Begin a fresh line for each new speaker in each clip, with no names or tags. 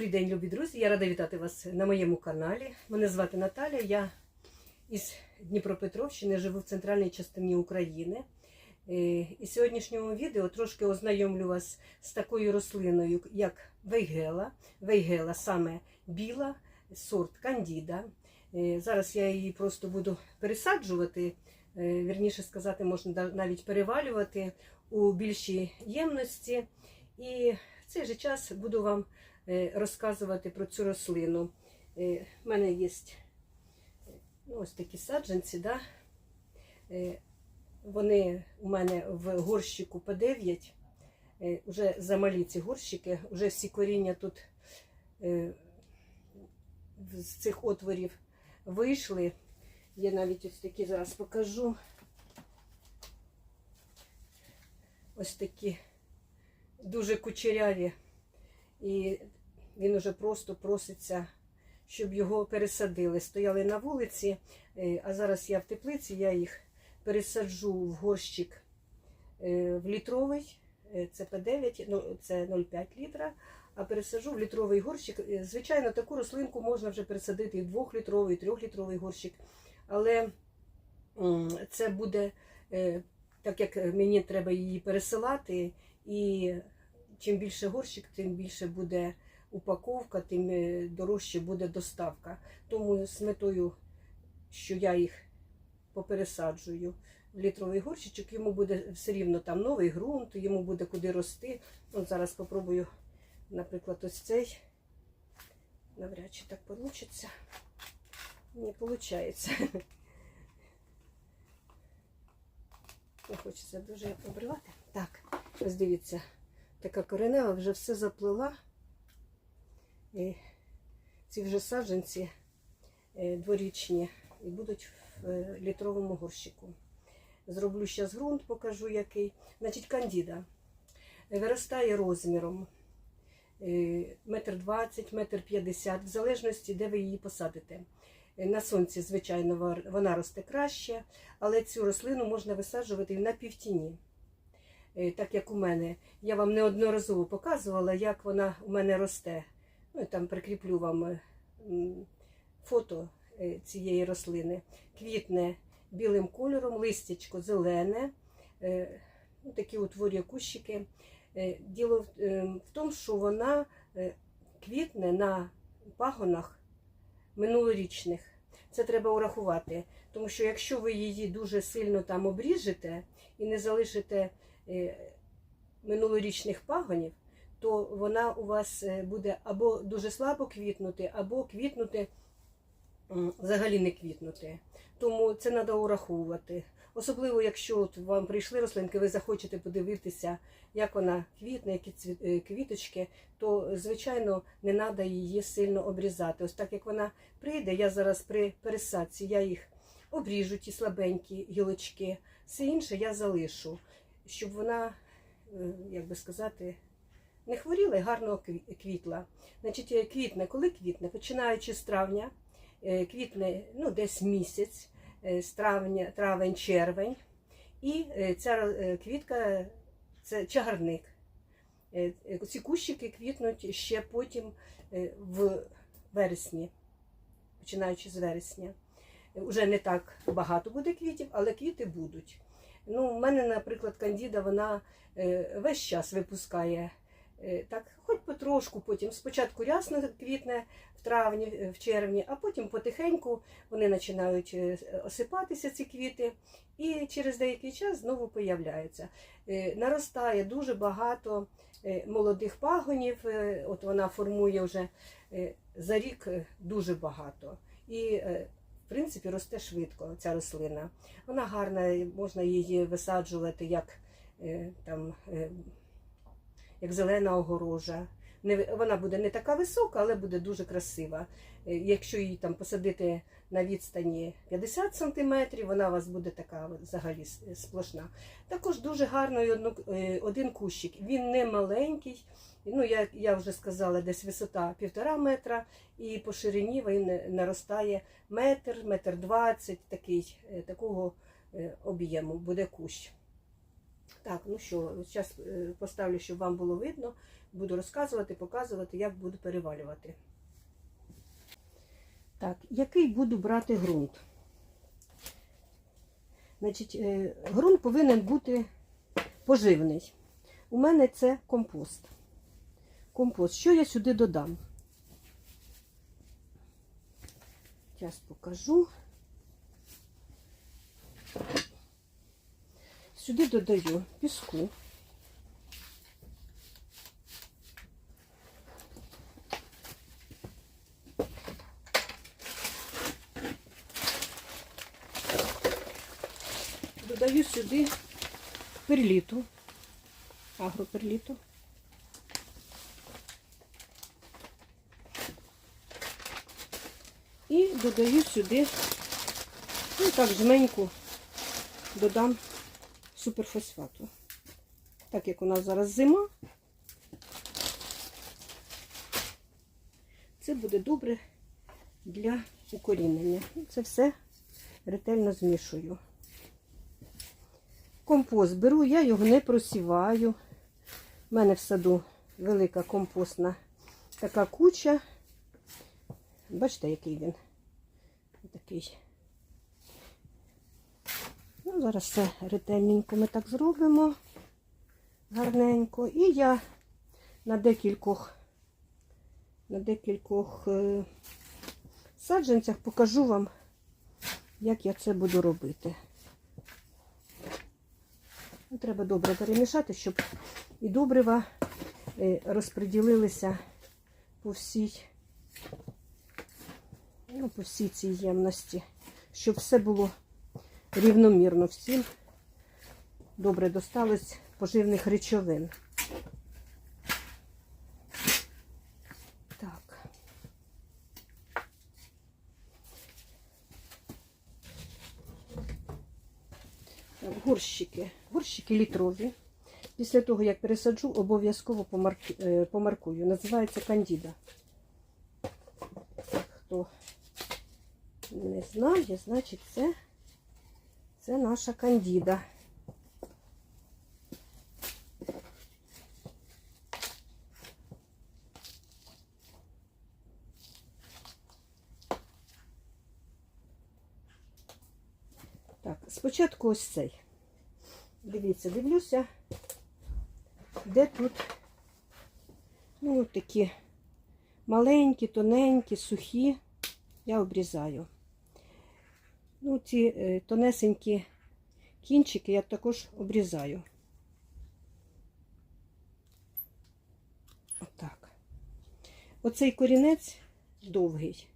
Добрий день, любі друзі! Я рада вітати вас на моєму каналі. Мене звати Наталя. Я із Дніпропетровщини живу в центральній частині України. Е, І сьогоднішньому відео трошки ознайомлю вас з такою рослиною, як вейгела. Вейгела саме біла, сорт кандіда. Е, Зараз я її просто буду пересаджувати, е, вірніше сказати, можна навіть перевалювати у більшій ємності. І в цей же час буду вам розказувати про цю рослину. У мене є ну, ось такі саджанці, да? Е, вони у мене в горщику по 9. Е, Уже замалі ці горщики, вже всі коріння тут е, з цих отворів вийшли. Я навіть ось такі зараз покажу. Ось такі дуже кучеряві. І він уже просто проситься, щоб його пересадили. Стояли на вулиці, е, а зараз я в теплиці, я їх пересаджу в горщик е, в літровий, е, це П9, ну, це 0,5 літра. А пересаджу в літровий горщик. Звичайно, таку рослинку можна вже пересадити і в 2-літровий, і 3-літровий горщик. Але це буде, так як мені треба її пересилати, і чим більше горщик, тим більше буде упаковка, тим е, дорожче буде доставка. Тому з метою, що я їх попересаджую в літровий горщичок, йому буде все рівно там новий ґрунт, йому буде куди рости. От зараз спробую, наприклад, ось цей. Навряд чи так вийде. Не виходить. Не хочеться дуже обривати. Так, ось дивіться, така коренева вже все заплила. І ці вже саджанці е, дворічні і будуть в е, літровому горщику. Зроблю зараз ґрунт, покажу який. Значить, кандіда виростає розміром е, метр двадцять, метр п'ятдесят, в залежності, де ви її посадите. На сонці, звичайно, вона росте краще, але цю рослину можна висаджувати і на півтіні. Е, Так як у мене, я вам неодноразово показувала, як вона у мене росте. Ну, там прикріплю вам е, фото е, цієї рослини. Квітне білим кольором, листячко зелене, ну, такі утворює кущики. Діло в, тому, що вона квітне на пагонах минулорічних. Це треба урахувати. Тому що якщо ви її дуже сильно там обріжете і не залишите минулорічних пагонів, то вона у вас е, буде або дуже слабо квітнути, або квітнути взагалі не квітнути. Тому це треба ураховувати. Особливо, якщо от вам прийшли рослинки, ви захочете подивитися, як вона квітне, які е, квіточки, то звичайно не треба її сильно обрізати. Ось так як вона прийде, я зараз при пересадці я їх обріжу, ті слабенькі гілочки, все інше я залишу, щоб вона, е, як би сказати, не хворіла і гарно квітла. Значить, е, квітне, коли квітне, починаючи з травня, е, квітне ну, десь місяць, з травня, травень, червень. І ця квітка це чагарник. Ці кущики квітнуть ще потім в вересні, починаючи з вересня. Уже не так багато буде квітів, але квіти будуть. Ну, у мене, наприклад, кандіда, вона е, весь час випускає е, так, хоч потрошку, потім спочатку рясно квітне в травні, е, в червні, а потім потихеньку вони починають осипатися, ці квіти, і через деякий час знову появляються. Наростає дуже багато молодих пагонів, от вона формує вже за рік дуже багато. І принципі росте швидко ця рослина. Вона гарна, можна її висаджувати як е, там. е, як зелена огорожа. Вона буде не така висока, але буде дуже красива. Е, Якщо її там посадити на відстані 50 см, вона у вас буде така взагалі сплошна. Також дуже гарний е, один кущик. Він не маленький. Ну, я, я вже сказала, десь висота півтора метра, і по ширині він наростає метр, метр двадцять, такий, е, такого е, об'єму буде кущ. Так, ну що, зараз поставлю, щоб вам було видно. Буду розказувати, показувати, як буду перевалювати. Так, який буду брати ґрунт? Значить, е, ґрунт повинен бути поживний. У мене це компост. Компост. Що я сюди додам? Зараз покажу. Сюди додаю піску. Додаю сюди перліту, агроперліту. І додаю сюди, ну так, жменьку додам суперфосфату. Так як у нас зараз зима, це буде добре для укорінення. Це все ретельно змішую. Компост беру, я його не просіваю. У мене в саду велика компостна така куча. Бачите, який він такий. Ну, зараз все ретельненько ми так зробимо гарненько. І я на декількох, на декількох е, саджанцях покажу вам, як я це буду робити. Треба добре перемішати, щоб і добрива е, розподілилися по всій, ну, по всій цій ємності, щоб все було рівномірно всім добре досталось поживних речовин. Так. Так, горщики. Горщики літрові. Після того, як пересаджу, обов'язково е, помаркую. Називається кандіда. Хто не знає, значить це, це наша кандіда. Так, спочатку ось цей. Дивіться, дивлюся, де тут ну, такі маленькі, тоненькі, сухі, я обрізаю. Ну, ці е, тонесенькі кінчики я також обрізаю. Отак. Оцей корінець довгий.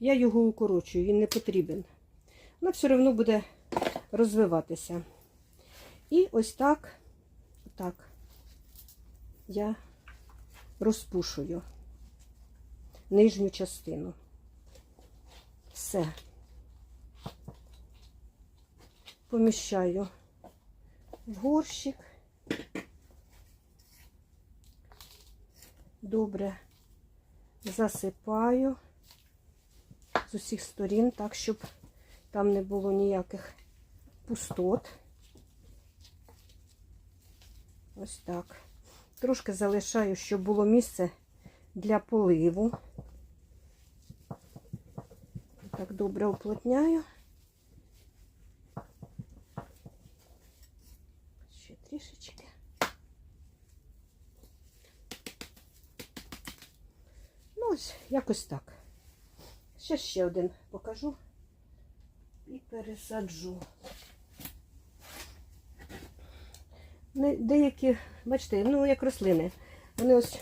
Я його укорочую, він не потрібен. Вона все одно буде розвиватися. І ось так, так я розпушую нижню частину. Все. Поміщаю в горщик. Добре засипаю з усіх сторін, так, щоб там не було ніяких пустот. Ось так. Трошки залишаю, щоб було місце для поливу. Так добре уплотняю. Ще трішечки. Ну, ось якось так. Ще ще один покажу і пересаджу. Не- Деякі, бачите, ну як рослини. Вони ось,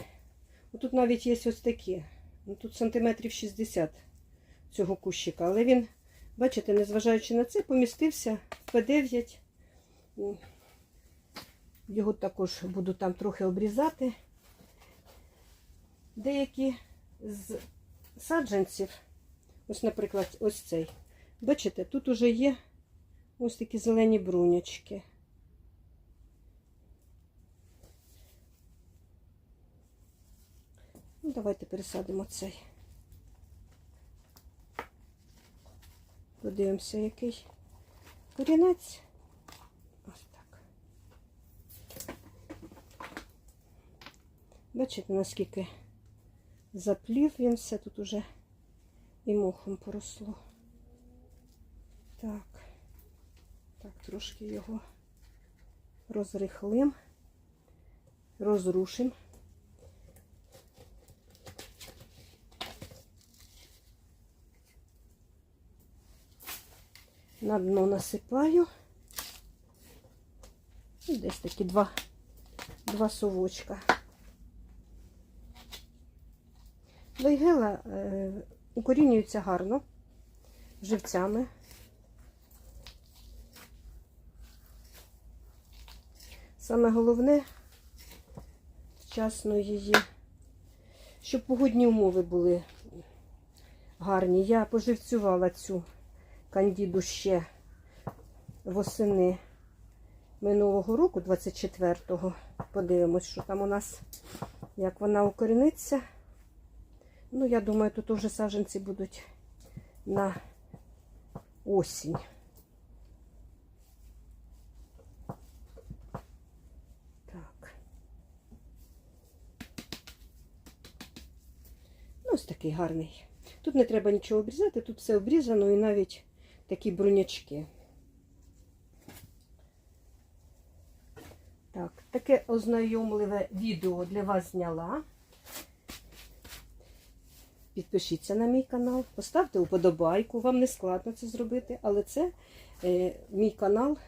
тут навіть є ось такі. Ну, тут сантиметрів 60 цього кущика. Але він, бачите, незважаючи на це, помістився в П9. Його також буду там трохи обрізати. Деякі з саджанців, ось, наприклад, ось цей. Бачите, тут уже є ось такі зелені брунячки. Ну, Давайте пересадимо цей. Подивимося, який корінець. Ось так. Бачите, наскільки заплів він все тут уже і мохом поросло. Так, так, трошки його розрихлим, розрушимо. На дно насипаю. І десь такі два, два совочка. Вейгела е, укорінюється гарно живцями. Саме головне вчасно її, щоб погодні умови були гарні. Я поживцювала цю кандіду ще восени минулого року, 24-го. Подивимось, що там у нас, як вона укоріниться. Ну, я думаю, тут уже саджанці будуть на осінь. Так. Ну, ось такий гарний. Тут не треба нічого обрізати, тут все обрізано і навіть такі брунячки. Так, таке ознайомливе відео для вас зняла. Підпишіться на мій канал, поставте уподобайку, вам не складно це зробити, але це е, мій канал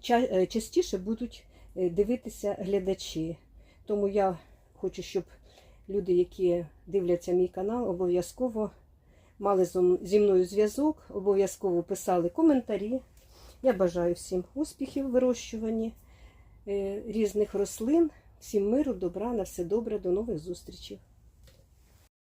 ча- е, частіше будуть е, дивитися глядачі. Тому я хочу, щоб люди, які дивляться мій канал, обов'язково мали зі мною зв'язок, обов'язково писали коментарі. Я бажаю всім успіхів в вирощуванні е, різних рослин, всім миру, добра, на все добре, до нових зустрічей.